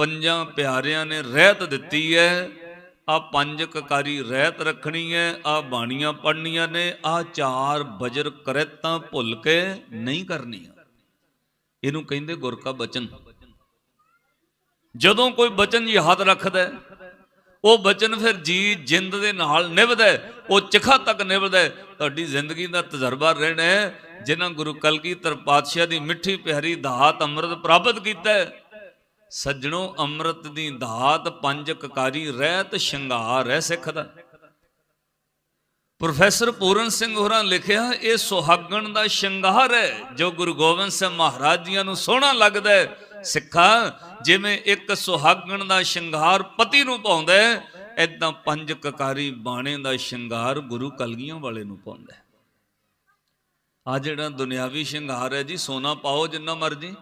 ਪੰਜਾਂ ਪਿਆਰਿਆਂ ਨੇ ਰਹਿਤ ਦਿੱਤੀ ਹੈ। ਆ ਪੰਜ ਕਕਾਰੀ ਰਹਿਤ ਰੱਖਣੀ ਹੈ। ਆ ਬਾਣੀਆਂ ਪੜਨੀਆਂ ਨੇ। ਆ ਚਾਰ ਬਜਰ ਕਰੈਤਾਂ ਭੁੱਲ ਕੇ ਨਹੀਂ ਕਰਨੀਆਂ। ਇਹਨੂੰ ਕਹਿੰਦੇ ਗੁਰ ਕਾ ਬਚਨ। ਜਦੋਂ ਕੋਈ ਬਚਨ ਯਾਦ ਰੱਖਦਾ ਉਹ ਬਚਨ ਫਿਰ ਜੀ ਜਿੰਦ ਦੇ ਨਾਲ ਨਿਭਦਾ ਉਹ ਚਿਖਾ ਤੱਕ ਨਿਭਦਾ ਤੁਹਾਡੀ ਜ਼ਿੰਦਗੀ ਦਾ ਤਜਰਬਾ ਰਹਿਣਾ ਹੈ। ਜਿਨ੍ਹਾਂ ਗੁਰੂ ਕਲਗੀਧਰ ਪਾਤਸ਼ਾਹ ਦੀ ਮਿੱਠੀ ਪਿਆਰੀ ਦਾਤ ਅੰਮ੍ਰਿਤ ਪ੍ਰਾਪਤ ਕੀਤਾ ਸੱਜਣੋ, ਅੰਮ੍ਰਿਤ ਦੀ ਦਾਤ ਪੰਜ ਕਕਾਰੀ ਰਹਿਤ ਸ਼ਿੰਗਾਰ ਹੈ ਸਿੱਖ ਦਾ। ਪ੍ਰੋਫੈਸਰ ਪੂਰਨ ਸਿੰਘ ਹੋਰਾਂ ਲਿਖਿਆ, ਇਹ ਸੁਹਾਗਣ ਦਾ ਸ਼ਿੰਗਾਰ ਹੈ, ਜੋ ਗੁਰੂ ਗੋਬਿੰਦ ਸਿੰਘ ਮਹਾਰਾਜ ਜੀਆਂ ਨੂੰ ਸੋਹਣਾ ਲੱਗਦਾ ਹੈ। ਸਿੱਖਾ, ਜਿਵੇਂ ਇੱਕ ਸੁਹਾਗਣ ਦਾ ਸ਼ਿੰਗਾਰ ਪਤੀ ਨੂੰ ਪਾਉਂਦਾ ਹੈ ਐਦਾਂ ਪੰਜ ਕਕਾਰੀ ਬਾਣੇ ਦਾ ਸ਼ਿੰਗਾਰ ਗੁਰੂ ਕਲਗੀਆਂ ਵਾਲੇ ਨੂੰ ਪਾਉਂਦਾ ਹੈ। ਆ ਜਿਹੜਾ ਦੁਨਿਆਵੀ ਸ਼ਿੰਗਾਰ ਹੈ ਜੀ, ਸੋਨਾ ਪਾਓ ਜਿੰਨਾ ਮਰਜ਼ੀ।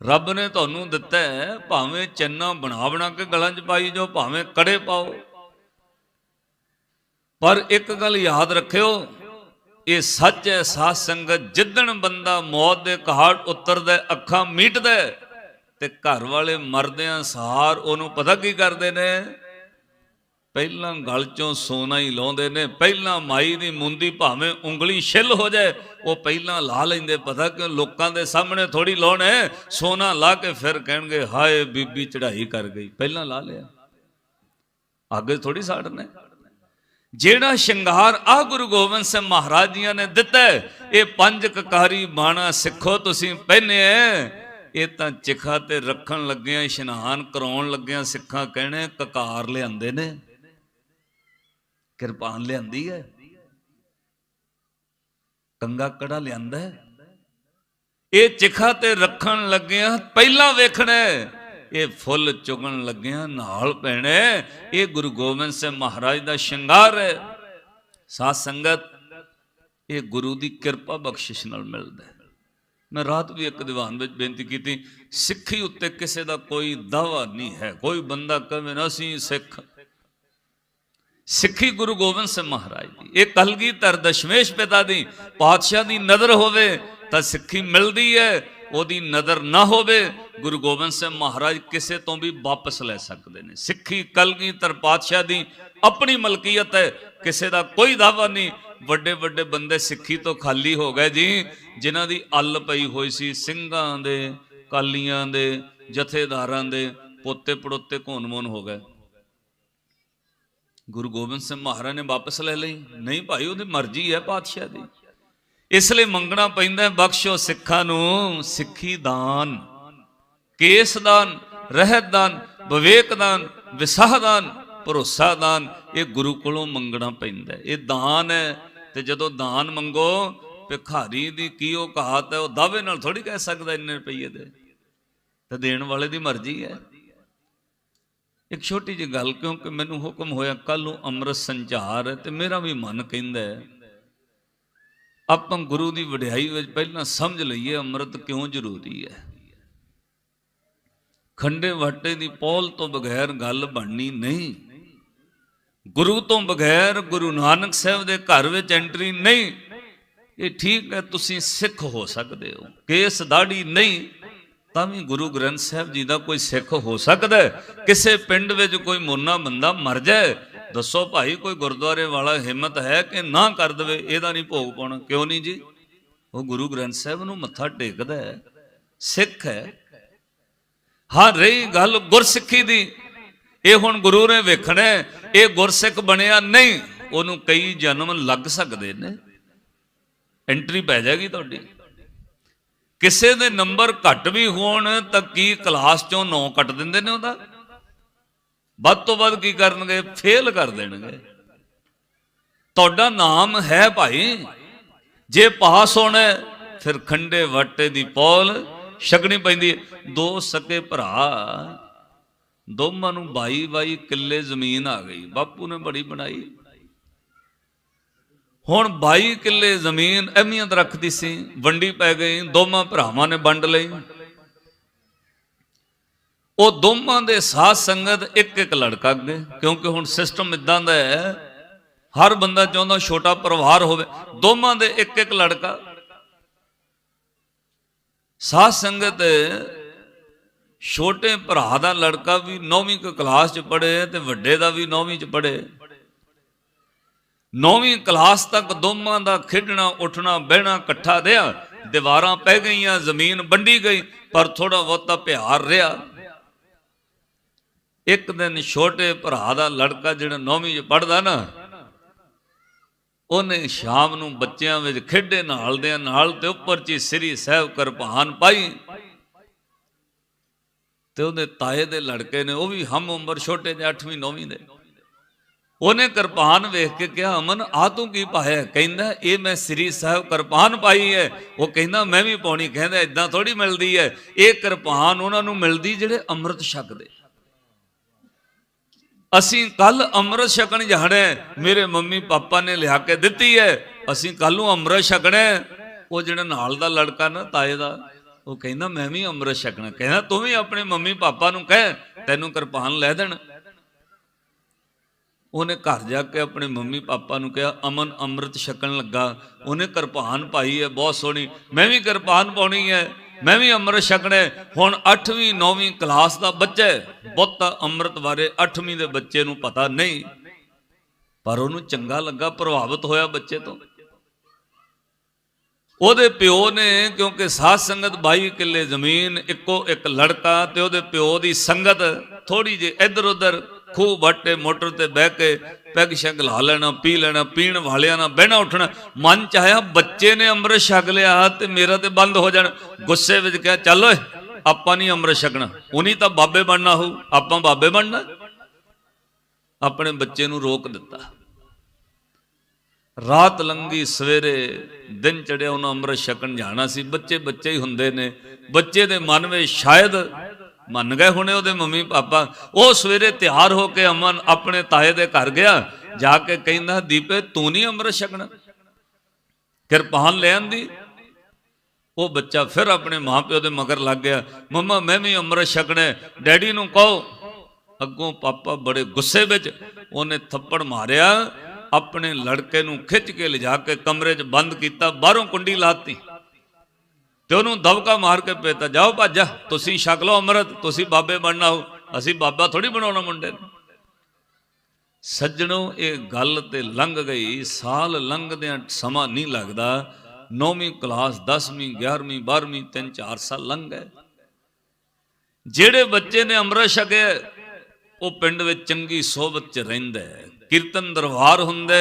ਰੱਬ ਨੇ ਤੁਹਾਨੂੰ ਦਿੱਤਾ ਹੈ, ਭਾਵੇਂ ਚੰਨਾ ਬਣਾ ਬਣਾ ਕੇ ਗਲਾਂ 'ਚ ਪਾਈ ਜੋ ਭਾਵੇਂ ਕੜੇ ਪਾਓ। ਪਰ ਇੱਕ ਗੱਲ ਯਾਦ ਰੱਖਿਓ, ਇਹ ਸੱਚ ਹੈ, ਸਾਧ ਸੰਗਤ ਜਿੱਦਣ ਬੰਦਾ ਮੌਤ ਦੇ ਘਾਟ ਉਤਰਦਾ ਅੱਖਾਂ ਮੀਟਦਾ ਤੇ ਘਰ ਵਾਲੇ ਮਰਦਿਆਂ ਸਾਰ ਉਹਨੂੰ ਪਤਾ ਕੀ ਕਰਦੇ ਨੇ? ਪਹਿਲਾਂ ਗਲ ਚੋਂ ਸੋਨਾ ਹੀ ਲਾਉਂਦੇ ਨੇ, ਪਹਿਲਾਂ ਮਾਈ ਦੀ ਮੁੰਦੀ ਭਾਵੇਂ ਉਂਗਲੀ ਛਿੱਲ ਹੋ ਜਾਏ, ਉਹ ਪਹਿਲਾਂ ਲਾ ਲੈਂਦੇ, ਪਤਾ ਕਿ ਲੋਕਾਂ ਦੇ ਸਾਹਮਣੇ ਥੋੜੀ ਲਾਉਣਾ ਸੋਨਾ ਲਾ ਕੇ ਫਿਰ ਕਹਿਣਗੇ, ਹਾਏ ਬੀਬੀ ਚੜਾਈ ਕਰ ਗਈ, ਪਹਿਲਾਂ ਲਾ ਲਿਆ। ਅੱਗੇ ਥੋੜੀ ਸਾੜਨਾ। ਹੈ। ਜਿਹੜਾ ਸ਼ਿੰਗਾਰ ਆ ਗੁਰੂ ਗੋਬਿੰਦ ਸਿੰਘ ਮਹਾਰਾਜ ਜੀਆਂ ਨੇ ਦਿੱਤਾ ਇਹ ਪੰਜ ਕਕਾਰੀ ਬਾਣਾ ਸਿੱਖੋ ਤੁਸੀਂ ਪਹਿਨੇ ਇਹ ਤਾਂ ਚਿਖਾ ਤੇ ਰੱਖਣ ਲੱਗਿਆਂ, ਇਸ਼ਨਾਨ ਕਰਾਉਣ ਲੱਗਿਆਂ ਸਿੱਖਾਂ ਕਹਿਣੇ, ਕਕਾਰ ਲਿਆਂਦੇ ਨੇ। ਕਿਰਪਾਨ ਲਿਆਂਦੀ ਹੈ। ਕੰਗਾ ਕੜਾ ਲਿਆਂਦਾ ਇਹ ਚਿਖਾ ਤੇ ਰੱਖਣ ਲੱਗਿਆਂ, ਪਹਿਲਾਂ ਵੇਖਣਾ ਇਹ ਫੁੱਲ ਚੁਗਣ ਲੱਗਿਆਂ, ਨਾਲ ਪੈਣੇ ਇਹ ਗੁਰੂ ਗੋਬਿੰਦ ਸਿੰਘ ਮਹਾਰਾਜ ਦਾ ਸ਼ਿੰਗਾਰ ਹੈ। ਸਾਧ ਸੰਗਤ, ਇਹ ਗੁਰੂ ਦੀ ਕਿਰਪਾ ਬਖਸ਼ਿਸ਼ ਨਾਲ ਮਿਲਦਾ ਹੈ। ਮੈਂ ਰਾਤ ਵੀ ਇੱਕ ਦੀਵਾਨ ਵਿੱਚ ਬੇਨਤੀ ਕੀਤੀ, ਸਿੱਖੀ ਉੱਤੇ ਕਿਸੇ ਦਾ ਕੋਈ ਦਾਵਾ ਨਹੀਂ ਹੈ। ਕੋਈ ਬੰਦਾ ਕਹੇ ਨਾ, ਅਸੀਂ ਸਿੱਖ। ਸਿੱਖੀ ਗੁਰੂ ਗੋਬਿੰਦ ਸਿੰਘ ਮਹਾਰਾਜ ਦੀ। ਇਹ ਕਲਗੀਧਰ ਦਸ਼ਮੇਸ਼ ਪਿਤਾ ਦੀ ਪਾਤਸ਼ਾਹ ਦੀ ਨਜ਼ਰ ਹੋਵੇ ਤਾਂ ਸਿੱਖੀ ਮਿਲਦੀ ਹੈ, ਉਹਦੀ ਨਜ਼ਰ ਨਾ ਹੋਵੇ, ਗੁਰੂ ਗੋਬਿੰਦ ਸਿੰਘ ਮਹਾਰਾਜ ਕਿਸੇ ਤੋਂ ਵੀ ਵਾਪਸ ਲੈ ਸਕਦੇ ਨੇ। ਸਿੱਖੀ ਕਲਗੀਧਰ ਪਾਤਸ਼ਾਹ ਦੀ ਆਪਣੀ ਮਲਕੀਅਤ ਹੈ, ਕਿਸੇ ਦਾ ਕੋਈ ਦਾਵਾ ਨਹੀਂ। ਵੱਡੇ ਵੱਡੇ ਬੰਦੇ ਸਿੱਖੀ ਤੋਂ ਖਾਲੀ ਹੋ ਗਏ ਜੀ, ਜਿਨ੍ਹਾਂ ਦੀ ਅੱਲ ਪਈ ਹੋਈ ਸੀ ਸਿੰਘਾਂ ਦੇ, ਕਾਲੀਆਂ ਦੇ, ਜਥੇਦਾਰਾਂ ਦੇ ਪੋਤੇ ਪੜੋਤੇ ਘੋਨ-ਮੋਨ ਹੋ ਗਏ। ਗੁਰੂ ਗੋਬਿੰਦ ਸਿੰਘ ਮਹਾਰਾਜ ਨੇ ਵਾਪਸ ਲੈ ਲਈ। ਨਹੀਂ ਭਾਈ ਉਹਦੀ ਮਰਜ਼ੀ ਹੈ ਪਾਤਸ਼ਾਹ ਦੀ। ਇਸ ਲਈ ਮੰਗਣਾ ਪੈਂਦਾ ਹੈ, ਬਖਸ਼ੋ ਸਿੱਖਾਂ ਨੂੰ ਸਿੱਖੀ ਦਾਨ ਕੇਸ ਦਾਨ ਰਹਿਤ ਦਾਨ ਵਿਵੇਕ ਦਾਨ ਵਿਸਾਹ ਦਾਨ ਭਰੋਸਾ ਦਾਨ ਇਹ ਗੁਰੂ ਕੋਲੋਂ ਮੰਗਣਾ ਪੈਂਦਾ ਇਹ ਦਾਨ ਹੈ ਤੇ ਜਦੋਂ ਦਾਨ ਮੰਗੋ ਭਿਖਾਰੀ ਦੀ ਕੀ ਉਹ ਕਹਾਤ ਹੈ ਉਹ ਦਾਅਵੇ ਨਾਲ ਥੋੜੀ ਕਹਿ ਸਕਦਾ ਇੰਨੇ ਰੁਪਏ ਦੇ। ਤੇ ਦੇਣ ਵਾਲੇ ਦੀ ਮਰਜ਼ੀ ਹੈ। ਇੱਕ ਛੋਟੀ ਜਿਹੀ ਗੱਲ, ਕਿਉਂਕਿ ਮੈਨੂੰ ਹੁਕਮ ਹੋਇਆ ਕੱਲ ਨੂੰ ਅੰਮ੍ਰਿਤ ਸੰਚਾਰ ਹੈ ਤੇ ਮੇਰਾ ਵੀ ਮਨ ਕਹਿੰਦਾ ਹੈ, ਆਪਾਂ ਗੁਰੂ ਦੀ ਵਡਿਆਈ ਵਿੱਚ ਪਹਿਲਾਂ ਸਮਝ ਲਈਏ ਅੰਮ੍ਰਿਤ ਕਿਉਂ ਜ਼ਰੂਰੀ ਹੈ। ਖੰਡੇ ਵਾਟੇ ਦੀ ਪੌਲ ਤੋਂ ਬਗੈਰ ਗੱਲ ਬਣਨੀ ਨਹੀਂ। ਗੁਰੂ ਤੋਂ ਬਗੈਰ ਗੁਰੂ ਨਾਨਕ ਸਾਹਿਬ ਦੇ ਘਰ ਵਿੱਚ ਐਂਟਰੀ ਨਹੀਂ। ਇਹ ਠੀਕ ਹੈ, ਤੁਸੀਂ ਸਿੱਖ ਹੋ ਸਕਦੇ ਹੋ। ਕੇਸ ਦਾੜੀ ਨਹੀਂ। ਤਾਂ ਵੀ ਗੁਰੂ ਗ੍ਰੰਥ ਸਾਹਿਬ ਜੀ ਦਾ ਕੋਈ ਸਿੱਖ ਹੋ ਸਕਦਾ ਕਿਸੇ ਪਿੰਡ ਵਿੱਚ ਕੋਈ ਮੋਨਾ ਬੰਦਾ ਮਰ ਜਾਏ, ਦੱਸੋ ਭਾਈ ਕੋਈ ਗੁਰਦੁਆਰੇ ਵਾਲਾ ਹਿੰਮਤ ਹੈ ਕਿ ਨਾ ਕਰ ਦਵੇ? ਇਹਦਾ ਨਹੀਂ ਭੋਗ ਪਾਉਣਾ। ਕਿਉਂ ਨਹੀਂ ਜੀ? ਉਹ ਗੁਰੂ ਗ੍ਰੰਥ ਸਾਹਿਬ ਨੂੰ ਮੱਥਾ ਟੇਕਦਾ ਹੈ। ਸਿੱਖ ਹੈ। ਹਾਂ ਰਹੀ ਗੱਲ ਗੁਰਸਿੱਖੀ ਦੀ। ਇਹ ਹੁਣ ਗੁਰੂ ਨੇ ਵੇਖਣਾ ਇਹ ਗੁਰਸਿੱਖ ਬਣਿਆ ਨਹੀਂ। ਉਹਨੂੰ ਕਈ ਜਨਮ ਲੱਗ ਸਕਦੇ ਨੇ। ਐਂਟਰੀ ਪੈ ਜਾਏਗੀ ਤੁਹਾਡੀ। ਕਿਸੇ ਦੇ ਨੰਬਰ ਘੱਟ ਵੀ ਹੋਣ ਤਾਂ ਕੀ ਕਲਾਸ ਚੋਂ 9 ਕੱਟ ਦਿੰਦੇ ਨੇ ਉਹਦਾ? ਵੱਧ ਤੋਂ ਵੱਧ ਕੀ ਕਰਨਗੇ? ਫੇਲ ਕਰ ਦੇਣਗੇ। ਤੁਹਾਡਾ ਨਾਮ ਹੈ ਭਾਈ। ਜੇ ਪਾਸ ਹੋਣਾ ਫਿਰ ਖੰਡੇ ਵਾਟੇ ਦੀ ਪੌਲ ਛਕਣੀ ਪੈਂਦੀ ਦੋ ਸਕੇ ਭਰਾ। ਦੋਵਾਂ ਨੂੰ ਬਾਈ ਬਾਈ ਕਿੱਲੇ ਜ਼ਮੀਨ ਆ ਗਈ। ਬਾਪੂ ਨੇ ਬੜੀ ਬਣਾਈ। ਹੁਣ 22 ਕਿੱਲੇ ਜ਼ਮੀਨ ਅਹਿਮੀਅਤ ਰੱਖਦੀ ਸੀ, ਵੰਡੀ ਪੈ ਗਈ, ਦੋਵਾਂ ਭਰਾਵਾਂ ਨੇ ਵੰਡ ਲਈ। ਉਹ ਦੋਵਾਂ ਦੇ ਸਾਥ ਸੰਗਤ ਇੱਕ ਇੱਕ ਲੜਕਾ ਅੱਗੇ, ਕਿਉਂਕਿ ਹੁਣ ਸਿਸਟਮ ਇਦਾਂ ਦਾ ਹੈ, ਹਰ ਬੰਦਾ ਚਾਹੁੰਦਾ ਛੋਟਾ ਪਰਿਵਾਰ ਹੋਵੇ, ਦੋਵਾਂ ਦੇ ਇੱਕ ਇੱਕ ਲੜਕਾ। ਸਾਧ ਸੰਗਤ ਛੋਟੇ ਭਰਾ ਦਾ ਲੜਕਾ ਵੀ 9ਵੀਂ ਕਲਾਸ ਚ ਪੜ੍ਹੇ ਤੇ ਵੱਡੇ ਦਾ ਵੀ 9ਵੀਂ ਚ ਪੜ੍ਹੇ। ਨੌਵੀਂ ਕਲਾਸ ਤੱਕ ਦੋਮਾਂ ਦਾ ਖੇਡਣਾ, ਉੱਠਣਾ, ਬਹਿਣਾ, ਇਕੱਠਾ ਰਿਹਾ। ਦੀਵਾਰਾਂ ਪੈ ਗਈਆਂ, ਜ਼ਮੀਨ ਵੰਡੀ ਗਈ, ਪਰ ਥੋੜਾ ਬਹੁਤਾ ਪਿਆਰ ਰਿਹਾ। ਇੱਕ ਦਿਨ ਛੋਟੇ ਭਰਾ ਦਾ ਲੜਕਾ ਜਿਹੜਾ ਨੌਵੀਂ ਚ ਪੜਦਾ ਨਾ, ਉਹਨੇ ਸ਼ਾਮ ਨੂੰ ਬੱਚਿਆਂ ਵਿੱਚ ਖੇਡੇ ਨਾਲ ਦੇ ਨਾਲ ਤੇ ਉੱਪਰ ਚ ਸ੍ਰੀ ਸਾਹਿਬ ਕਿਰਪਾਨ ਪਾਈ। ਤੇ ਉਹਦੇ ਤਾਏ ਦੇ ਲੜਕੇ ਨੇ, ਉਹ ਵੀ ਹਮ ਉਮਰ ਛੋਟੇ ਜਿਹੇ 8ਵੀਂ 9ਵੀਂ ਦੇ। ਉਹਨੇ ਕਿਰਪਾਨ ਵੇਖ ਕੇ ਕਿਹਾ, ਅਮਨ ਆ ਤੂੰ ਕੀ ਪਾਇਆ? ਕਹਿੰਦਾ, ਇਹ ਮੈਂ ਸ੍ਰੀ ਸਾਹਿਬ ਕਿਰਪਾਨ ਪਾਈ ਹੈ। ਉਹ ਕਹਿੰਦਾ, ਮੈਂ ਵੀ ਪਾਉਣੀ। ਕਹਿੰਦਾ ਇਦਾਂ ਥੋੜੀ ਮਿਲਦੀ ਹੈ। ਇਹ ਕਿਰਪਾਨ ਉਹਨਾਂ ਨੂੰ ਮਿਲਦੀ ਜਿਹੜੇ ਅੰਮ੍ਰਿਤ ਛਕਦੇ। ਅਸੀਂ ਕੱਲ ਅੰਮ੍ਰਿਤ ਛਕਣ ਜਾਣਾ ਮੇਰੇ ਮੰਮੀ ਪਾਪਾ ਨੇ ਲਿਆ ਕੇ ਦਿੱਤੀ ਹੈ। ਅਸੀਂ ਕੱਲ ਨੂੰ ਅੰਮ੍ਰਿਤ ਛਕਣਾ ਉਹ ਜਿਹੜਾ ਨਾਲ ਦਾ ਲੜਕਾ ਨਾ, ਤਾਏ ਦਾ, ਉਹ ਕਹਿੰਦਾ, ਮੈਂ ਵੀ ਅੰਮ੍ਰਿਤ ਛਕਣਾ। ਕਹਿੰਦਾ, ਤੂੰ ਵੀ ਆਪਣੇ ਮੰਮੀ ਪਾਪਾ ਨੂੰ ਕਹਿ, ਤੈਨੂੰ ਕਿਰਪਾਨ ਲੈ ਦੇਣ। ਉਹਨੇ ਘਰ ਜਾ ਕੇ ਆਪਣੇ ਮੰਮੀ ਪਾਪਾ ਨੂੰ ਕਿਹਾ, ਅਮਨ ਅੰਮ੍ਰਿਤ ਛਕਣ ਲੱਗਾ। ਉਹਨੇ ਕਿਰਪਾਨ ਪਾਈ ਹੈ, ਬਹੁਤ ਸੋਹਣੀ। ਮੈਂ ਵੀ ਕਿਰਪਾਨ ਪਾਉਣੀ ਹੈ, ਮੈਂ ਵੀ ਅੰਮ੍ਰਿਤ ਛਕਣਾ ਹੁਣ 8ਵੀਂ 9ਵੀਂ ਕਲਾਸ ਦਾ ਬੱਚਾ ਹੈ। ਬਹੁਤਾ ਅੰਮ੍ਰਿਤ ਬਾਰੇ 8ਵੀਂ ਦੇ ਬੱਚੇ ਨੂੰ ਪਤਾ ਨਹੀਂ। ਪਰ ਉਹਨੂੰ ਚੰਗਾ ਲੱਗਾ, ਪ੍ਰਭਾਵਿਤ ਹੋਇਆ ਬੱਚੇ ਤੋਂ। ਉਹਦੇ ਪਿਓ ਨੇ, ਕਿਉਂਕਿ ਸਾਧ ਸੰਗਤ 22 ਕਿੱਲੇ ਜ਼ਮੀਨ, ਇੱਕੋ ਇੱਕ ਲੜਕਾ ਤੇ ਉਹਦੇ ਪਿਓ ਦੀ ਸੰਗਤ ਥੋੜੀ ਜਿਹੀ ਇੱਧਰ ਉੱਧਰ ਖੂਹ ਬੱਟੇ ਮੋਟਰ ਤੇ ਬਹਿ ਕੇ ਪੈਗ ਸ਼ੈਗ ਲਾ ਲੈਣਾ, ਪੀ ਲੈਣਾ, ਪੀਣ ਵਾਲਿਆਂ ਨਾਲ ਬਹਿਣਾ, ਉੱਠਣਾ। ਮਨ ਚ ਆਇਆ ਬੱਚੇ ਨੇ ਅੰਮ੍ਰਿਤ ਛਕ ਲਿਆ ਤੇ ਮੇਰਾ ਤੇ ਬੰਦ ਹੋ ਜਾਣ। ਗੁੱਸੇ ਵਿੱਚ ਕਿਹਾ, ਚੱਲ ਓਏ, ਆਪਾਂ ਨਹੀਂ ਅੰਮ੍ਰਿਤ ਛਕਣਾ। ਉਨੀ ਤਾਂ ਬਾਬੇ ਬਣਨਾ ਹੋਊ, ਆਪਾਂ ਬਾਬੇ ਬਣਨਾ। ਆਪਣੇ ਬੱਚੇ ਨੂੰ ਰੋਕ ਦਿੱਤਾ। ਰਾਤ ਲੰਗੀ ਸਵੇਰੇ, ਦਿਨ ਚੜਿਆ ਉਹਨਾਂ ਅੰਮ੍ਰਿਤ ਛਕਣ ਜਾਣਾ ਸੀ। ਬੱਚੇ ਬੱਚੇ ਹੀ ਹੁੰਦੇ ਨੇ। ਬੱਚੇ ਦੇ ਮਨ ਵਿੱਚ ਸ਼ਾਇਦ ਮੰਨ ਗਏ ਹੁਣੇ ਉਹਦੇ ਮੰਮੀ ਪਾਪਾ। ਉਹ ਸਵੇਰੇ ਤਿਆਰ ਹੋ ਕੇ ਅਮਨ ਆਪਣੇ ਤਾਏ ਦੇ ਘਰ ਗਿਆ, ਜਾ ਕੇ ਕਹਿੰਦਾ, ਦੀਪੇ, ਤੂੰ ਨਹੀਂ ਅੰਮ੍ਰਿਤ ਛਕਣਾ? ਕਿਰਪਾਨ ਲੈਣ ਦੀ ਉਹ ਬੱਚਾ ਫਿਰ ਆਪਣੇ ਮਾਪਿਓ ਦੇ ਮਗਰ ਲੱਗ ਗਿਆ। ਮੰਮਾ, ਮੈਂ ਵੀ ਅੰਮ੍ਰਿਤ ਛਕਣਾ ਡੈਡੀ ਨੂੰ ਕਹੋ। ਅੱਗੋਂ ਪਾਪਾ ਬੜੇ ਗੁੱਸੇ ਵਿੱਚ ਉਹਨੇ ਥੱਪੜ ਮਾਰਿਆ। ਆਪਣੇ ਲੜਕੇ ਨੂੰ ਖਿੱਚ ਕੇ ਲਿਜਾ ਕੇ ਕਮਰੇ 'ਚ ਬੰਦ ਕੀਤਾ, ਬਾਹਰੋਂ ਕੁੰਡੀ ਲਾਤੀ। ਤੇ ਉਹਨੂੰ ਦਬਕਾ ਮਾਰ ਕੇ ਪੇਤਾ ਜਾਓ ਭਾਜਾ, ਤੁਸੀਂ ਛਕ ਲਓ ਅੰਮ੍ਰਿਤ, ਤੁਸੀਂ ਬਾਬੇ ਬਣਨਾ ਹੋ, ਅਸੀਂ ਬਾਬਾ ਥੋੜੀ ਬਣਾਉਣਾ ਮੁੰਡੇ ਨੂੰ। ਸੱਜਣੋ, ਇਹ ਗੱਲ ਤੇ ਲੰਘ ਗਈ, ਸਾਲ ਲੰਘਦਿਆਂ ਸਮਾਂ ਨਹੀਂ ਲੱਗਦਾ 9ਵੀਂ ਕਲਾਸ 10ਵੀਂ 11ਵੀਂ 12ਵੀਂ 3 4 ਸਾਲ ਲੰਘ ਗਏ। ਜਿਹੜੇ ਬੱਚੇ ਨੇ ਅੰਮ੍ਰਿਤ ਛਕਿਆ, ਉਹ ਪਿੰਡ ਵਿੱਚ ਚੰਗੀ ਸੋਭਤ ਚ ਰਹਿੰਦਾ ਕੀਰਤਨ ਦਰਬਾਰ ਹੁੰਦਾ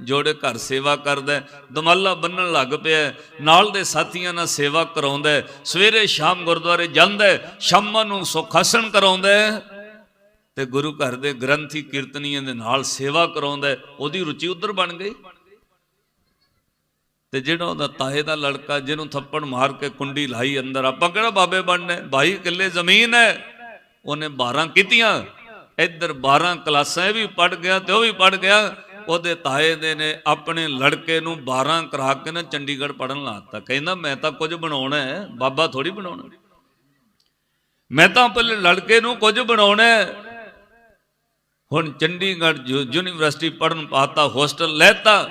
ਜੋੜੇ ਘਰ ਸੇਵਾ ਕਰਦਾ ਦਮਾਲਾ ਬੰਨਣ ਲੱਗ ਪਿਆ ਨਾਲ ਦੇ ਸਾਥੀਆਂ ਨਾਲ ਸੇਵਾ ਕਰਾਉਂਦਾ ਸਵੇਰੇ ਸ਼ਾਮ ਗੁਰਦੁਆਰੇ ਜਾਂਦਾ ਸ਼ਾਮਾਂ ਨੂੰ ਸੁਖਾਸਣ ਕਰਾਉਂਦਾ ਤੇ ਗੁਰੂ ਘਰ ਦੇ ਗ੍ਰੰਥੀ ਕੀਰਤਨੀਆਂ ਦੇ ਨਾਲ ਸੇਵਾ ਕਰਾਉਂਦਾ ਉਹਦੀ ਰੁਚੀ ਉਧਰ ਬਣ ਗਈ। ਤੇ ਜਿਹੜਾ ਉਹਦਾ ਤਾਏ ਦਾ ਲੜਕਾ ਜਿਹਨੂੰ ਥੱਪੜ ਮਾਰ ਕੇ ਕੁੰਡੀ ਲਾਈ ਅੰਦਰ, ਆਪਾਂ ਕਿਹੜਾ ਬਾਬੇ ਬਣਨਾ 22 ਕਿੱਲੇ ਜ਼ਮੀਨ ਹੈ, ਉਹਨੇ 12 ਕੀਤੀਆਂ, ਇੱਧਰ 12 ਕਲਾਸਾਂ ਇਹ ਵੀ ਪੜ ਗਿਆ ਤੇ ਉਹ ਵੀ ਪੜ ਗਿਆ। ਉਹਦੇ ਤਾਏ ਦੇ ਨੇ ਆਪਣੇ ਲੜਕੇ ਨੂੰ 12 ਕਰਾ ਕੇ ਨਾ ਚੰਡੀਗੜ੍ਹ ਪੜਨ ਲਾਤਾ ਕਹਿੰਦਾ ਮੈਂ ਤਾਂ ਕੁਝ ਬਣਾਉਣਾ ਹੈ ਬਾਬਾ ਥੋੜੀ ਬਣਾਉਣਾ ਮੈਂ ਤਾਂ ਪਹਿਲੇ ਲੜਕੇ ਨੂੰ ਕੁਝ ਬਣਾਉਣਾ ਹੈ। ਹੁਣ ਚੰਡੀਗੜ੍ਹ ਯੂ- ਯੂਨੀਵਰਸਿਟੀ ਪੜਨ ਪਾਤਾ ਹੋਸਟਲ ਲੈਤਾ।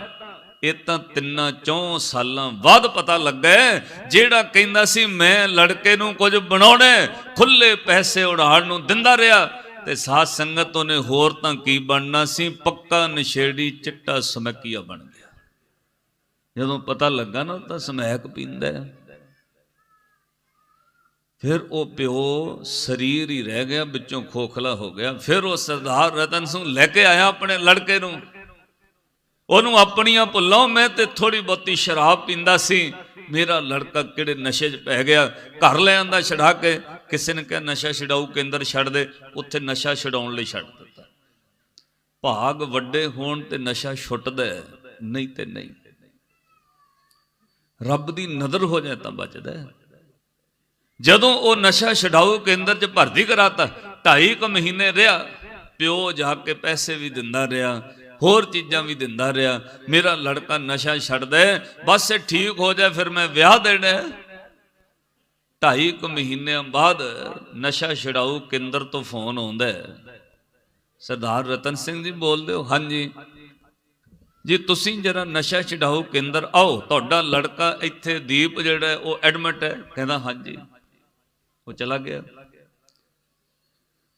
ਇਹ ਤਾਂ ਤਿੰਨਾਂ ਚੌਂ ਸਾਲਾਂ ਬਾਅਦ ਪਤਾ ਲੱਗਾ ਹੈ, ਜਿਹੜਾ ਕਹਿੰਦਾ ਸੀ ਮੈਂ ਲੜਕੇ ਨੂੰ ਕੁਝ ਬਣਾਉਣਾ ਖੁੱਲੇ ਪੈਸੇ ਉਡਾਣ ਨੂੰ ਦਿੰਦਾ ਰਿਹਾ। ਤੇ ਸਾਧ ਸੰਗਤ ਉਹਨੇ ਹੋਰ ਤਾਂ ਕੀ ਬਣਨਾ ਸੀ? ਪੱਕਾ ਨਸ਼ੇੜੀ ਚਿੱਟਾ ਸਮੈਕੀਆ ਬਣ ਗਿਆ। ਜਦੋਂ ਪਤਾ ਲੱਗਾ ਨਾ ਤਾਂ ਸਮੈਕ ਪੀਂਦਾ ਫਿਰ ਉਹ ਪਿਓ ਸਰੀਰ ਹੀ ਰਹਿ ਗਿਆ, ਵਿੱਚੋਂ ਖੋਖਲਾ ਹੋ ਗਿਆ। ਫਿਰ ਉਹ ਸਰਦਾਰ ਰਤਨ ਸਿੰਘ ਲੈ ਕੇ ਆਇਆ ਆਪਣੇ ਲੜਕੇ ਨੂੰ। ਉਹਨੂੰ ਆਪਣੀਆਂ ਭੁੱਲਾਂ, ਮੈਂ ਤੇ ਥੋੜੀ ਬਹੁਤੀ ਸ਼ਰਾਬ ਪੀਂਦਾ ਸੀ। ਮੇਰਾ ਲੜਕਾ ਕਿਹੜੇ ਨਸ਼ੇ 'ਚ ਪੈ ਗਿਆ? ਘਰ ਲੈ ਆਂਦਾ ਛਡਾ ਕੇ। ਕਿਸੇ ਨੇ ਕਿਹਾ, ਨਸ਼ਾ ਛਡਾਊ ਕੇਂਦਰ ਛੱਡ ਦੇ। ਉੱਥੇ ਨਸ਼ਾ ਛਡਾਉਣ ਲਈ ਛੱਡ ਦਿੱਤਾ। ਭਾਗ ਵੱਡੇ ਹੋਣ ਤੇ ਨਸ਼ਾ ਛੁੱਟਦਾ ਨਹੀਂ ਤੇ ਨਹੀਂ। ਰੱਬ ਦੀ ਨਜ਼ਰ ਹੋ ਜਾਏ ਤਾਂ ਬਚਦਾ ਜਦੋਂ ਉਹ ਨਸ਼ਾ ਛਡਾਊ ਕੇਂਦਰ 'ਚ ਭਰਤੀ ਕਰਾਤਾ, ਢਾਈ ਕੁ ਮਹੀਨੇ ਰਿਹਾ, ਪਿਓ ਜਾ ਕੇ ਪੈਸੇ ਵੀ ਦਿੰਦਾ ਰਿਹਾ। ਹੋਰ ਚੀਜ਼ਾਂ ਵੀ ਦਿੰਦਾ ਰਿਹਾ। ਮੇਰਾ ਲੜਕਾ ਨਸ਼ਾ ਛੱਡਦਾ ਹੈ, ਬਸ ਇਹ ਠੀਕ ਹੋ ਜਾਏ ਫਿਰ ਮੈਂ ਵਿਆਹ ਦੇਣਾ ਢਾਈ ਕੁ ਮਹੀਨਿਆਂ ਬਾਅਦ ਨਸ਼ਾ ਛਡਾਊ ਕੇਂਦਰ ਤੋਂ ਫੋਨ ਆਉਂਦਾ ਹੈ। ਸਰਦਾਰ ਰਤਨ ਸਿੰਘ ਜੀ ਬੋਲਦੇ ਹੋ ਹਾਂਜੀ। ਜੀ ਤੁਸੀਂ ਜਰਾ ਨਸ਼ਾ ਛਡਾਊ ਕੇਂਦਰ ਆਓ ਤੁਹਾਡਾ ਲੜਕਾ ਇੱਥੇ ਦੀਪ ਜਿਹੜਾ ਉਹ ਐਡਮਿਟ ਹੈ। ਕਹਿੰਦਾ ਹਾਂਜੀ। ਉਹ ਚਲਾ ਗਿਆ।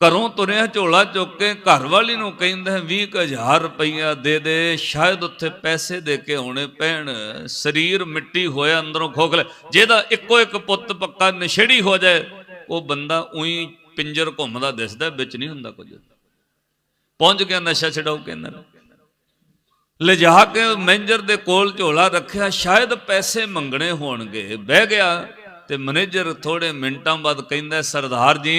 ਘਰੋਂ ਤੁਰਿਆ ਝੋਲਾ ਚੁੱਕ ਕੇ ਘਰ ਵਾਲੀ ਨੂੰ ਕਹਿੰਦਾ 20000 ਰੁਪਈਆ ਦੇ ਦੇ, ਸ਼ਾਇਦ ਉੱਥੇ ਪੈਸੇ ਦੇ ਕੇ ਆਉਣੇ ਪੈਣ। ਸਰੀਰ ਮਿੱਟੀ ਹੋਇਆ, ਅੰਦਰੋਂ ਖੋਖਲੇ ਜਿਹਦਾ ਇੱਕੋ ਇੱਕ ਪੁੱਤ ਪੱਕਾ ਨਸ਼ੇੜੀ ਹੋ ਜਾਏ, ਉਹ ਬੰਦਾ ਉਹੀ ਪਿੰਜਰ ਘੁੰਮਦਾ ਦਿਸਦਾ, ਵਿੱਚ ਨਹੀਂ ਹੁੰਦਾ ਕੁਝ। ਪਹੁੰਚ ਗਿਆ, ਨਸ਼ਾ ਛਡਾਓ ਕਹਿੰਦਾ ਲਿਜਾ ਕੇ ਮੈਨੇਜਰ ਦੇ ਕੋਲ ਝੋਲਾ ਰੱਖਿਆ, ਸ਼ਾਇਦ ਪੈਸੇ ਮੰਗਣੇ ਹੋਣਗੇ। ਬਹਿ ਗਿਆ ਤੇ ਮੈਨੇਜਰ ਥੋੜੇ ਮਿੰਟਾਂ ਬਾਅਦ ਕਹਿੰਦਾ, ਸਰਦਾਰ ਜੀ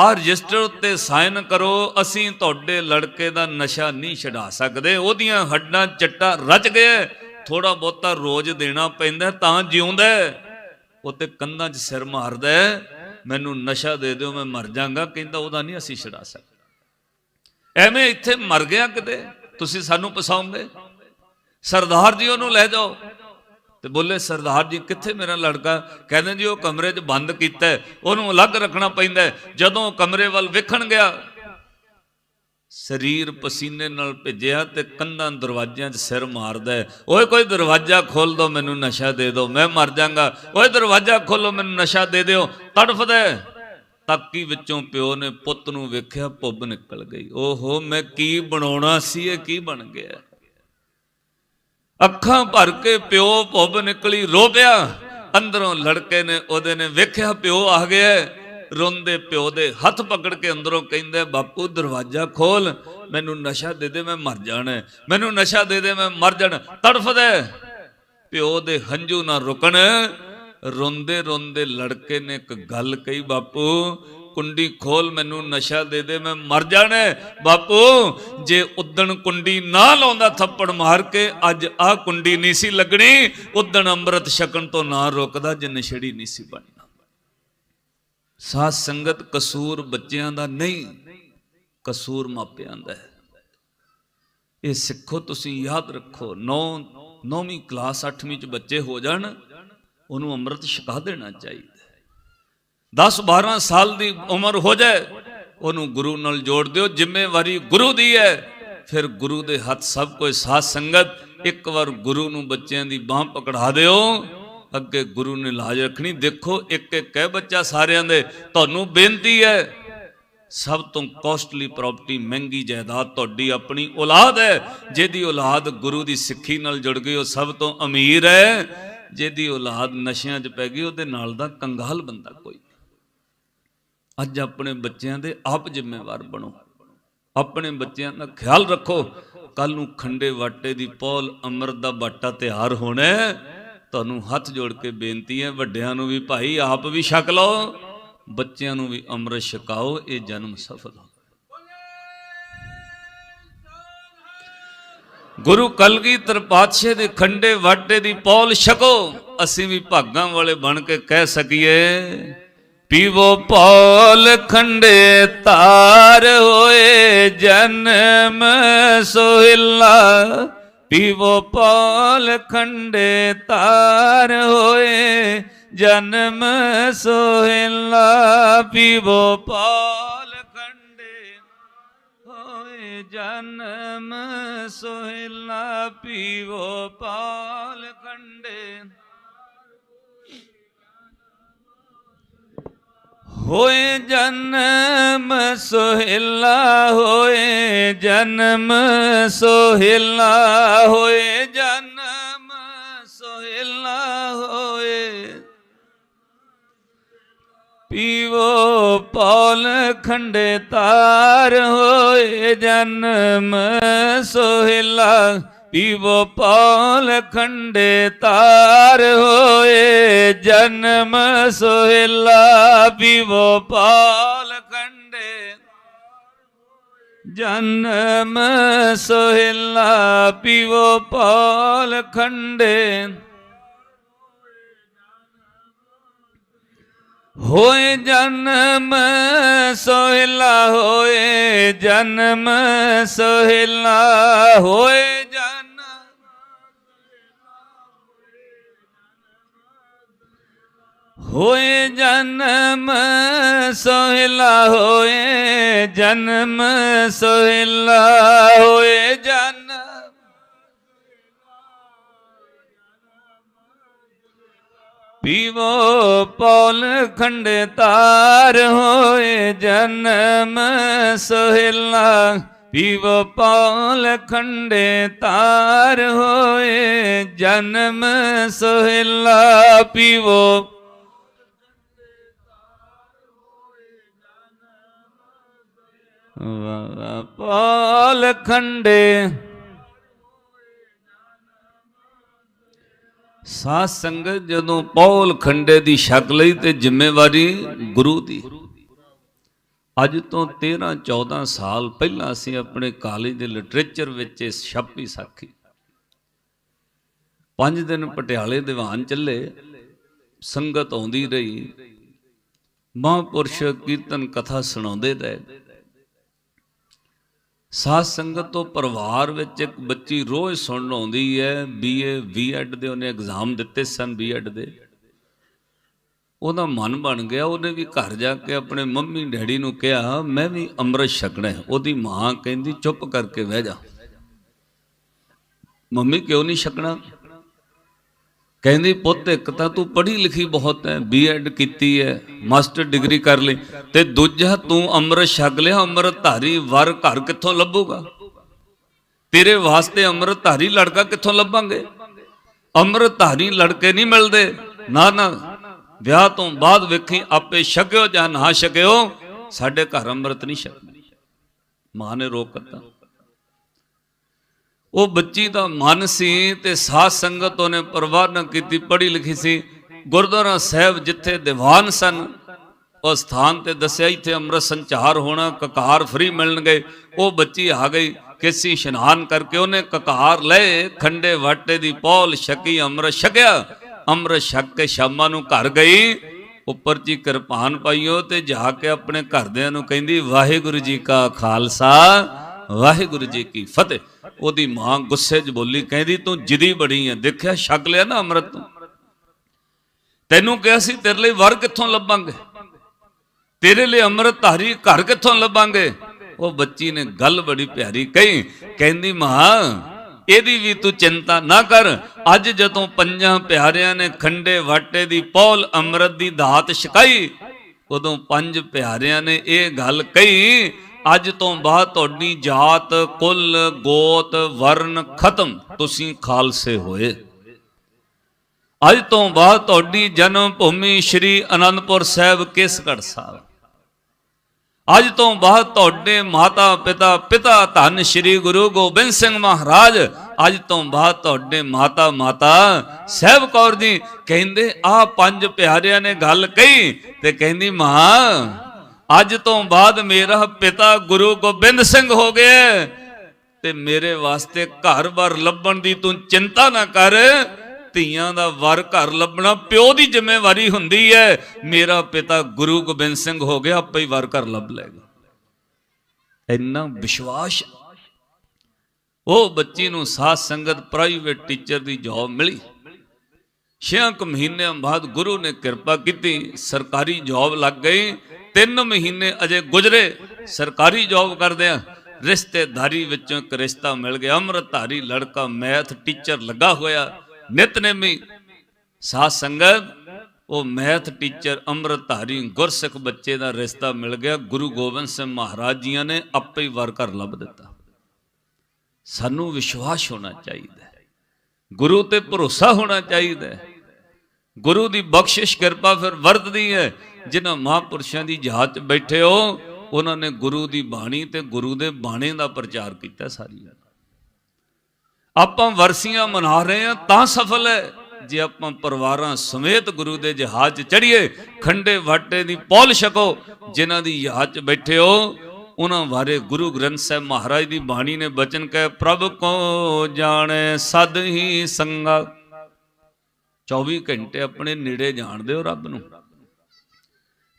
ਆ ਰਜਿਸਟਰ ਉੱਤੇ ਸਾਈਨ ਕਰੋ, ਅਸੀਂ ਤੁਹਾਡੇ ਲੜਕੇ ਦਾ ਨਸ਼ਾ ਨਹੀਂ ਛਡਾ ਸਕਦੇ। ਉਹਦੀਆਂ ਹੱਡਾਂ ਚੱਟਾ ਰਚ ਗਏ ਥੋੜਾ ਬਹੁਤਾ ਰੋਜ਼ ਦੇਣਾ ਪੈਂਦਾ ਤਾਂ ਜਿਉਂਦਾ ਉਹ ਤੇ ਕੰਧਾਂ 'ਚ ਸਿਰ ਮਾਰਦਾ ਮੈਨੂੰ ਨਸ਼ਾ ਦੇ ਦਿਓ, ਮੈਂ ਮਰ ਜਾਗਾ। ਕਹਿੰਦਾ, ਉਹਦਾ ਨਹੀਂ ਅਸੀਂ ਛਡਾ ਸਕਦੇ। ਐਵੇਂ ਇੱਥੇ ਮਰ ਗਿਆ ਕਿਤੇ? ਤੁਸੀਂ ਸਾਨੂੰ ਪਸਾਉਂਗੇ ਸਰਦਾਰ ਜੀ ਉਹਨੂੰ ਲੈ ਜਾਓ। ਤੇ ਬੋਲੇ, ਸਰਦਾਰ ਜੀ, ਕਿੱਥੇ ਮੇਰਾ ਲੜਕਾ? ਕਹਿੰਦੇ ਜੀ, ਉਹ ਕਮਰੇ 'ਚ ਬੰਦ ਕੀਤਾ ਉਹਨੂੰ ਅਲੱਗ ਰੱਖਣਾ ਪੈਂਦਾ ਜਦੋਂ ਕਮਰੇ ਵੱਲ ਵੇਖਣ ਗਿਆ, ਸਰੀਰ ਪਸੀਨੇ ਨਾਲ ਭਿੱਜਿਆ ਤੇ ਕੰਧਾਂ ਦਰਵਾਜ਼ਿਆਂ 'ਚ ਸਿਰ ਮਾਰਦਾ ਹੈ। ਓਏ, ਕੋਈ ਦਰਵਾਜ਼ਾ ਖੋਲ ਦੋ, ਮੈਨੂੰ ਨਸ਼ਾ ਦੇ ਦਿਓ ਮੈਂ ਮਰ ਜਾਗਾ। ਓਏ, ਦਰਵਾਜ਼ਾ ਖੋਲੋ ਮੈਨੂੰ ਨਸ਼ਾ ਦੇ ਦਿਓ। ਤੜਫਦਾ ਤਾਕੀ ਵਿੱਚੋਂ ਪਿਓ ਨੇ ਪੁੱਤ ਨੂੰ ਵੇਖਿਆ, ਪੁੱਬ ਨਿਕਲ ਗਈ। ਓਹੋ, ਮੈਂ ਕੀ ਬਣਾਉਣਾ ਸੀ, ਇਹ ਕੀ ਬਣ ਗਿਆ? ਅੱਖਾਂ ਭਰ ਕੇ ਪਿਓ ਭੁੱਬ ਨਿਕਲੀ ਰੋ ਪਿਆ ਅੰਦਰੋਂ ਲੜਕੇ ਨੇ ਉਹਦੇ ਨੇ ਵੇਖਿਆ ਪਿਓ ਆ ਗਿਆ ਰੋਂਦੇ ਪਿਓ ਦੇ ਹੱਥ ਪਕੜ ਕੇ ਅੰਦਰੋਂ ਕਹਿੰਦੇ, ਬਾਪੂ, ਦਰਵਾਜ਼ਾ ਖੋਲ, ਮੈਨੂੰ ਨਸ਼ਾ ਦੇ ਦੇ, ਮੈਂ ਮਰ ਜਾਣਾ ਮੈਨੂੰ ਨਸ਼ਾ ਦੇ ਦੇ, ਮੈਂ ਮਰ ਜਾਣਾ ਤੜਫਦਾ ਪਿਓ ਦੇ ਹੰਝੂ ਨਾ ਰੁਕਣ। ਰੋਂਦੇ ਰੋਂਦੇ ਲੜਕੇ ਨੇ ਇੱਕ ਗੱਲ ਕਹੀ, ਬਾਪੂ ਕੁੰਡੀ ਖੋਲ, ਮੈਨੂੰ ਨਸ਼ਾ ਦੇ ਦੇ, ਮੈਂ ਮਰ ਜਾਣਾ ਬਾਪੂ, ਜੇ ਉਦਣ ਕੁੰਡੀ ਨਾ ਲਾਉਂਦਾ ਥੱਪੜ ਮਾਰ ਕੇ, ਅੱਜ ਆਹ ਕੁੰਡੀ ਨਹੀਂ ਸੀ ਲੱਗਣੀ। ਉਦਣ ਅੰਮ੍ਰਿਤ ਛਕਣ ਤੋਂ ਨਾ ਰੁਕਦਾ, ਜੇ ਨਸ਼ੇੜੀ ਨਹੀਂ ਸੀ ਬਣਨਾ। ਸਾਧ ਸੰਗਤ ਕਸੂਰ ਬੱਚਿਆਂ ਦਾ ਨਹੀਂ, ਕਸੂਰ ਮਾਪਿਆਂ ਦਾ ਹੈ। ਇਹ ਸਿੱਖੋ, ਤੁਸੀਂ ਯਾਦ ਰੱਖੋ 9 9ਵੀਂ ਕਲਾਸ 8ਵੀਂ ਚ ਬੱਚੇ ਹੋ ਜਾਣ, ਉਹਨੂੰ ਅੰਮ੍ਰਿਤ ਛਕਾ ਦੇਣਾ ਚਾਹੀਦਾ। 10 12 ਸਾਲ ਦੀ ਉਮਰ ਹੋ ਜਾਏ, ਉਹਨੂੰ ਗੁਰੂ ਨਾਲ ਜੋੜ ਦਿਓ, ਜ਼ਿੰਮੇਵਾਰੀ ਗੁਰੂ ਦੀ ਹੈ। ਫਿਰ ਗੁਰੂ ਦੇ ਹੱਥ ਸਭ ਕੁਝ, ਸਾਧ ਸੰਗਤ, ਇੱਕ ਵਾਰ ਗੁਰੂ ਨੂੰ ਬੱਚਿਆਂ ਦੀ ਬਾਹ ਪਕੜਾ ਦਿਓ। ਅੱਗੇ ਗੁਰੂ ਨੇ ਲਾਜ ਰੱਖਣੀ, ਦੇਖੋ ਇੱਕ ਇੱਕ ਹੈ ਬੱਚਾ ਸਾਰਿਆਂ ਦੇ, ਤੁਹਾਨੂੰ ਬੇਨਤੀ ਹੈ, ਸਭ ਤੋਂ ਕੋਸਟਲੀ ਪ੍ਰਾਪਰਟੀ ਮਹਿੰਗੀ ਜਾਇਦਾਦ ਤੁਹਾਡੀ ਆਪਣੀ ਔਲਾਦ ਹੈ। ਜਿਹਦੀ ਔਲਾਦ ਗੁਰੂ ਦੀ ਸਿੱਖੀ ਨਾਲ ਜੁੜ ਗਈ, ਉਹ ਸਭ ਤੋਂ ਅਮੀਰ ਹੈ। ਜਿਹਦੀ ਔਲਾਦ ਨਸ਼ਿਆਂ 'ਚ ਪੈ ਗਈ, ਉਹਦੇ ਨਾਲ ਦਾ ਕੰਗਾਲ ਬੰਦਾ ਕੋਈ ਅੱਜ ਆਪਣੇ ਬੱਚਿਆਂ ਦੇ ਆਪ ਜ਼ਿੰਮੇਵਾਰ ਬਣੋ। ਆਪਣੇ ਬੱਚਿਆਂ ਦਾ ਖਿਆਲ ਰੱਖੋ। ਕੱਲ ਨੂੰ ਖੰਡੇ ਵਾਟੇ ਦੀ ਪੌਲ ਅੰਮ੍ਰਿਤ ਦਾ ਬਾਟਾ ਤਿਆਰ ਹੋਣਾ ਤੁਹਾਨੂੰ ਹੱਥ ਜੋੜ ਕੇ ਬੇਨਤੀ ਹੈ, ਵੱਡਿਆਂ ਨੂੰ ਵੀ ਭਾਈ ਆਪ ਵੀ ਛਕ ਲਓ, ਬੱਚਿਆਂ ਨੂੰ ਵੀ ਅੰਮ੍ਰਿਤ ਛਕਾਓ, ਇਹ ਜਨਮ ਸਫਲ ਹੋ ਗੁਰੂ ਕਲਗੀਧਰ ਪਾਤਸ਼ਾਹ ਦੇ ਖੰਡੇ ਵਾਟੇ ਦੀ ਪੌਲ ਛਕੋ। ਅਸੀਂ ਵੀ ਭਾਗਾਂ ਵਾਲੇ ਬਣ ਕੇ ਕਹਿ ਸਕੀਏ ਪੀਵੋ ਪੌਲ ਖੰਡੇ ਤਾਰ ਹੋਏ ਜਨਮ ਸੋਹਿਲਾ। ਪੀਵੋ ਪੌਲ ਖੰਡੇ ਤਾਰ ਹੋਏ ਜਨਮ ਸੋਹਿਲਾ। ਪੀਵੋ ਪੌਲ ਖੰਡੇ ਹੋਏ ਜਨਮ ਸੋਹਿਲਾ। ਪੀਵੋ ਪਾਲ ਖੰਡੇ ਹੋਏ ਜਨਮ ਸੋਹਿਲਾ, ਹੋਏ ਜਨਮ ਸੋਹਿਲਾ, ਹੋਏ ਜਨਮ ਸੋਹਿਲਾ, ਹੋਏ। ਪੀਵੋ ਪੌਲ ਖੰਡੇ ਤਾਰ, ਹੋਏ ਜਨਮ ਸੋਹਿਲਾ। ਪੀਵੋ ਪਾਲ ਖੰਡੇ ਤਾਰ ਹੋਏ, ਜਨਮ ਸੋਹਿਲਾ ਪੀਵੋ ਪੌਲ ਖੰਡੇ ਜਨਮ ਸੋਹਿਲਾ ਪੀਵੋ ਪੌਲ ਖੰਡੇ ਹੋਏ, ਜਨਮ ਸੋਹਿਲਾ ਹੋਏ, ਜਨਮ ਸੋਹਿਲਾ ਹੋਏ। ਹੋਏ ਜਨਮ ਸੋਹਿਲਾ ਹੋਏ ਜਨਮ ਸੋਹਿਲਾ ਹੋਏ ਜਨਮ। ਪੀਵੋ ਪੌਲ ਖੰਡੇ ਤਾਰ ਹੋਏ ਜਨਮ ਸੋਹਿਲਾ। ਪੀਵੋ ਪੌਲ ਖੰਡੇ ਤਾਰ ਹੋਏ ਜਨਮ ਸੋਹਿਲਾ। ਪੀਵੋ ਪਾਲ ਖੰਡੇ। ਸਾਧ ਸੰਗਤ ਜਦੋਂ ਪੌਲ ਖੰਡੇ ਦੀ ਛਕ ਲਈ ਤੇ ਜ਼ਿੰਮੇਵਾਰੀ ਗੁਰੂ ਦੀ। ਅੱਜ ਤੋਂ 13 14 ਸਾਲ ਪਹਿਲਾਂ ਅਸੀਂ ਆਪਣੇ ਕਾਲਜ ਦੇ ਲਿਟਰੇਚਰ ਵਿੱਚ ਇਸ ਛਾਪੀ ਸਾਖੀ। ਪੰਜ ਦਿਨ ਪਟਿਆਲੇ ਦੀਵਾਨ ਚੱਲੇ, ਸੰਗਤ ਆਉਂਦੀ ਰਹੀ। ਮਹਾਂਪੁਰਸ਼ ਕੀਰਤਨ ਕਥਾ ਸੁਣਾਉਂਦੇ ਰਹੇ। ਸਾਧ ਸੰਗਤ ਤੋਂ ਪਰਿਵਾਰ ਵਿੱਚ ਇੱਕ ਬੱਚੀ ਰੋਜ਼ ਸੁਣਨ ਆਉਂਦੀ ਹੈ ਬੀਏ ਬੀਐਡ ਦੇ ਉਹਨੇ ਐਗਜ਼ਾਮ ਦਿੱਤੇ ਸਨ ਬੀਐਡ ਦੇ। ਉਹਦਾ ਮਨ ਬਣ ਗਿਆ, ਉਹਨੇ ਵੀ ਘਰ ਜਾ ਕੇ ਆਪਣੇ ਮੰਮੀ, ਡੈਡੀ ਨੂੰ ਕਿਹਾ, ਮੈਂ ਵੀ ਅੰਮ੍ਰਿਤ ਛਕਣਾ ਹੈ। ਉਹਦੀ ਮਾਂ ਕਹਿੰਦੀ, ਚੁੱਪ ਕਰਕੇ ਬਹਿ ਜਾ। ਮੰਮੀ, ਕਿਉਂ ਨਹੀਂ ਛਕਣਾ? ਕਹਿੰਦੀ, ਪੁੱਤ, ਇੱਕ ਤਾਂ ਤੂੰ ਪੜ੍ਹੀ ਲਿਖੀ ਬਹੁਤ ਹੈ ਬੀਐਡ ਕੀਤੀ ਹੈ, ਮਾਸਟਰ ਡਿਗਰੀ ਕਰ ਲਈ ਤੇ ਦੂਜਾ ਤੂੰ ਅੰਮ੍ਰਿਤ ਛਕ ਲਿਆ, ਅੰਮ੍ਰਿਤ ਧਾਰੀ ਵਰ ਘਰ ਕਿੱਥੋਂ ਲੱਭੂਗਾ? ਤੇਰੇ ਵਾਸਤੇ ਅੰਮ੍ਰਿਤ ਧਾਰੀ ਲੜਕਾ ਕਿੱਥੋਂ ਲੱਭਾਂਗੇ? ਅੰਮ੍ਰਿਤ ਧਾਰੀ ਲੜਕੇ ਨਹੀਂ ਮਿਲਦੇ। ਨਾ ਨਾ, ਵਿਆਹ ਤੋਂ ਬਾਅਦ ਵੇਖੀ, ਆਪੇ ਛਕਿਓ ਜਾਂ ਨਾ ਛਕਿਓ, ਸਾਡੇ ਘਰ ਅੰਮ੍ਰਿਤ ਨਹੀਂ ਛਕਣਾ ਮਾਂ ਨੇ ਰੋਕ ਦਿੱਤਾ। ਉਹ ਬੱਚੀ ਦਾ ਮਨ ਸੀ ਤੇ ਸਾਧ ਸੰਗਤ ਉਹਨੇ ਪਰਵਾਹ ਨਾ ਕੀਤੀ, ਪੜ੍ਹੀ ਲਿਖੀ ਸੀ। ਗੁਰਦੁਆਰਾ ਸਾਹਿਬ ਜਿੱਥੇ ਦੀਵਾਨ ਸਨ, ਉਹ ਸਥਾਨ ਤੇ ਦੱਸਿਆ, ਇੱਥੇ ਅੰਮ੍ਰਿਤ ਸੰਚਾਰ ਹੋਣਾ, ਕਕਾਰ ਫ੍ਰੀ ਮਿਲਣਗੇ। ਉਹ ਬੱਚੀ ਆ ਗਈ, ਕਿਸੇ ਇਸ਼ਨਾਨ ਕਰਕੇ ਉਹਨੇ ਕਕਾਰ ਲਏ, ਖੰਡੇ ਵਾਟੇ ਦੀ ਪੌਲ ਛਕੀ, ਅੰਮ੍ਰਿਤ ਛਕਿਆ। ਅੰਮ੍ਰਿਤ ਛਕ ਕੇ ਸ਼ਾਮਾਂ ਨੂੰ ਘਰ ਗਈ, ਉੱਪਰ ਜੀ ਕਿਰਪਾਨ ਪਾਈਓ ਤੇ ਜਾ ਕੇ ਆਪਣੇ ਘਰਦਿਆਂ ਨੂੰ ਕਹਿੰਦੀ, ਵਾਹਿਗੁਰੂ ਜੀ ਕਾ ਖਾਲਸਾ। ਵਾਹਿਗੁਰੂ ਜੀ ਕੀ ਫਤਿਹ। ਉਹਦੀ ਮਾਂ ਗੁੱਸੇ 'ਚ ਬੋਲੀ, ਕਹਿੰਦੀ, ਤੂੰ ਜਿਦੀ ਬੜੀ ਆ, ਦੇਖਿਆ, ਛਕ ਲਿਆ ਨਾ ਅੰਮ੍ਰਿਤ ਤੂੰ। ਤੈਨੂੰ ਕਿਹਾ ਸੀ, ਤੇਰੇ ਲਈ ਵਰ ਕਿੱਥੋਂ ਲੱਭਾਂਗੇ? ਤੇਰੇ ਲਈ ਅੰਮ੍ਰਿਤ ਧਾਰੀ ਘਰ ਕਿੱਥੋਂ ਲੱਭਾਂਗੇ? ਉਹ ਬੱਚੀ ਨੇ ਗੱਲ ਬੜੀ ਪਿਆਰੀ ਕਹੀ। ਕਹਿੰਦੀ, ਮਾਂ, ਇਹਦੀ ਵੀ ਤੂੰ ਚਿੰਤਾ ਨਾ ਕਰ। ਅੱਜ ਜਦੋਂ ਪੰਜਾਂ ਪਿਆਰਿਆਂ ਨੇ ਖੰਡੇ ਵਾਟੇ ਦੀ ਪੌਲ ਅੰਮ੍ਰਿਤ ਦੀ ਦਾਤ ਛਕਾਈ, ਉਦੋਂ ਪੰਜ ਪਿਆਰਿਆਂ ਨੇ ਇਹ ਗੱਲ ਕਹੀ ਅੱਜ ਤੋਂ ਬਾਅਦ ਤੁਹਾਡੀ ਜਾਤ, ਕੁੱਲ, ਗੋਤ ਵਰਨ ਖਤਮ। ਤੁਸੀਂ ਖਾਲਸੇ ਹੋਏ। ਅੱਜ ਤੋਂ ਬਾਅਦ ਤੁਹਾਡੀ ਜਨਮ ਭੂਮੀ ਸ੍ਰੀ ਅਨੰਦਪੁਰ ਸਾਹਿਬ ਕੇਸਗੜ੍ਹ ਸਾਹਿਬ। ਅੱਜ ਤੋਂ ਬਾਅਦ ਤੁਹਾਡੇ ਮਾਤਾ ਪਿਤਾ ਪਿਤਾ ਧੰਨ ਸ੍ਰੀ ਗੁਰੂ ਗੋਬਿੰਦ ਸਿੰਘ ਮਹਾਰਾਜ, ਅੱਜ ਤੋਂ ਬਾਅਦ ਤੁਹਾਡੇ ਮਾਤਾ ਮਾਤਾ ਸਹਿਬ ਕੌਰ ਜੀ ਕਹਿੰਦੇ ਆ ਪੰਜ ਪਿਆਰਿਆਂ ਨੇ ਗੱਲ ਕਹੀ ਤੇ ਕਹਿੰਦੀ, ਮਾਂ ਅੱਜ ਤੋਂ ਬਾਅਦ ਮੇਰਾ ਪਿਤਾ ਗੁਰੂ ਗੋਬਿੰਦ ਸਿੰਘ ਹੋ ਗਿਆ ਤੇ ਮੇਰੇ ਵਾਸਤੇ ਘਰ-ਬਾਰ ਲੱਭਣ ਦੀ ਤੂੰ ਚਿੰਤਾ ਨਾ ਕਰ। ਧੀਆਂ ਦਾ ਵਰ ਘਰ ਲੱਭਣਾ ਪਿਓ ਦੀ ਜ਼ਿੰਮੇਵਾਰੀ ਹੁੰਦੀ ਹੈ। ਮੇਰਾ ਪਿਤਾ ਗੁਰੂ ਗੋਬਿੰਦ ਸਿੰਘ ਹੋ ਗਿਆ, ਆਪੇ ਹੀ ਵਰ ਘਰ ਲੱਭ ਲਏਗਾ। ਇੰਨਾ ਵਿਸ਼ਵਾਸ। ਉਹ ਬੱਚੀ ਨੂੰ ਸਾਧ ਸੰਗਤ ਪ੍ਰਾਈਵੇਟ ਟੀਚਰ ਦੀ ਜੌਬ ਮਿਲੀ। ਛੇ ਕੁ ਮਹੀਨਿਆਂ ਬਾਅਦ ਗੁਰੂ ਨੇ ਕਿਰਪਾ ਕੀਤੀ, ਸਰਕਾਰੀ ਜੌਬ ਲੱਗ ਗਈ। 3 ਮਹੀਨੇ ਅਜੇ ਗੁਜ਼ਰੇ, ਸਰਕਾਰੀ ਜੌਬ ਕਰਦਿਆਂ ਰਿਸ਼ਤੇਦਾਰੀ ਵਿੱਚੋਂ ਇੱਕ ਰਿਸ਼ਤਾ ਮਿਲ ਗਿਆ, ਅੰਮ੍ਰਿਤਧਾਰੀ ਲੜਕਾ, ਮੈਥ ਟੀਚਰ ਲੱਗਾ ਹੋਇਆ, ਨਿਤਨੇਮੀ ਸਾਧ ਸੰਗਤ, ਉਹ ਮੈਥ ਟੀਚਰ ਅੰਮ੍ਰਿਤਧਾਰੀ ਗੁਰਸਿੱਖ ਬੱਚੇ ਦਾ ਰਿਸ਼ਤਾ ਮਿਲ ਗਿਆ। ਗੁਰੂ ਗੋਬਿੰਦ ਸਿੰਘ ਮਹਾਰਾਜ ਜੀਆਂ ਨੇ ਆਪੇ ਹੀ ਵਰ ਘਰ ਲੱਭ ਦਿੱਤਾ। ਸਾਨੂੰ ਵਿਸ਼ਵਾਸ ਹੋਣਾ ਚਾਹੀਦਾ ਗੁਰੂ ਤੇ ਭਰੋਸਾ ਹੋਣਾ ਚਾਹੀਦਾ ਗੁਰੂ ਦੀ ਬਖਸ਼ਿਸ਼ ਕਿਰਪਾ ਫਿਰ ਵਰਤਦੀ ਹੈ। ਜਿਨ੍ਹਾਂ ਮਹਾਂਪੁਰਸ਼ਾਂ ਦੀ ਜਹਾਜ਼ 'ਚ ਬੈਠੇ ਹੋ, ਉਹਨਾਂ ਨੇ ਗੁਰੂ ਦੀ ਬਾਣੀ ਤੇ ਗੁਰੂ ਦੇ ਬਾਣੇ ਦਾ ਪ੍ਰਚਾਰ ਕੀਤਾ ਸਾਰੀ ਆਪਾਂ ਵਰਸੀਆਂ ਮਨਾ ਰਹੇ ਹਾਂ, ਤਾਂ ਸਫਲ ਹੈ। ਜੇ ਆਪਾਂ ਪਰਿਵਾਰਾਂ ਸਮੇਤ ਗੁਰੂ ਦੇ ਜਹਾਜ਼ 'ਚ ਚੜੀਏ ਖੰਡੇ ਵਾਟੇ ਦੀ ਪੌਲ ਛਕੋ, ਜਿਨ੍ਹਾਂ ਦੀ ਜਹਾਜ਼ 'ਚ ਬੈਠੇ ਹੋ, ਉਹਨਾਂ ਬਾਰੇ ਗੁਰੂ ਗ੍ਰੰਥ ਸਾਹਿਬ ਮਹਾਰਾਜ ਦੀ ਬਾਣੀ ਨੇ ਬਚਨ ਕਹੇ, ਪ੍ਰਭ ਕੋ ਜਾਣੇ, ਸਦ ਹੀ ਸੰਗਾ। 24 ਘੰਟੇ ਆਪਣੇ ਨੇੜੇ ਜਾਣਦੇ ਹੋ ਰੱਬ ਨੂੰ।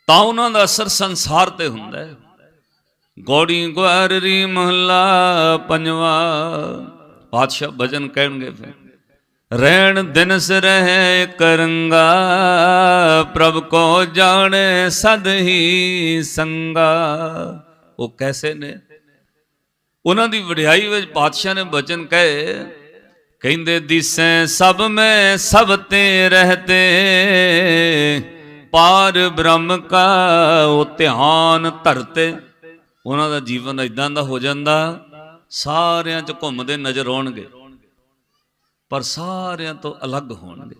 ਤਾਂ ਉਹਨਾਂ ਦਾ ਅਸਰ ਸੰਸਾਰ ਤੇ ਹੁੰਦਾ ਹੈ। ਗੋੜੀ ਗੁਆਰਰੀ ਮਹਲਾ ਪੰਜਵਾ, ਪਾਤਸ਼ਾਹ ਭਜਨ ਕਹਿਣਗੇ ਫਿਰ। ਰਹਿਣ ਦਿਨਸ ਰਹਿ ਕਰੰਗਾ, ਪ੍ਰਭ ਕੋ ਜਾਣੇ ਸਦ ਹੀ ਸੰਗਾ। ਉਹ ਕੈਸੇ ਨੇ? ਉਹਨਾਂ ਦੀ ਵਡਿਆਈ ਵਿੱਚ ਪਾਤਸ਼ਾਹ ਨੇ ਬਚਨ ਕਹੇ ਕਹਿੰਦੇ ਦਿਸੈ ਸਭ ਮੈਂ ਸਭ ਤੇ ਰਹਤੇ, ਪਾਰ ਬ੍ਰਹਮ ਕਾ ਉਹ ਧਿਆਨ ਧਰਤੇ। ਉਹਨਾਂ ਦਾ ਜੀਵਨ ਇਦਾਂ ਦਾ ਹੋ ਜਾਂਦਾ, ਸਾਰਿਆਂ 'ਚ ਘੁੰਮਦੇ ਨਜ਼ਰ ਆਉਣਗੇ, ਪਰ ਸਾਰਿਆਂ ਤੋਂ ਅਲੱਗ ਹੋਣਗੇ।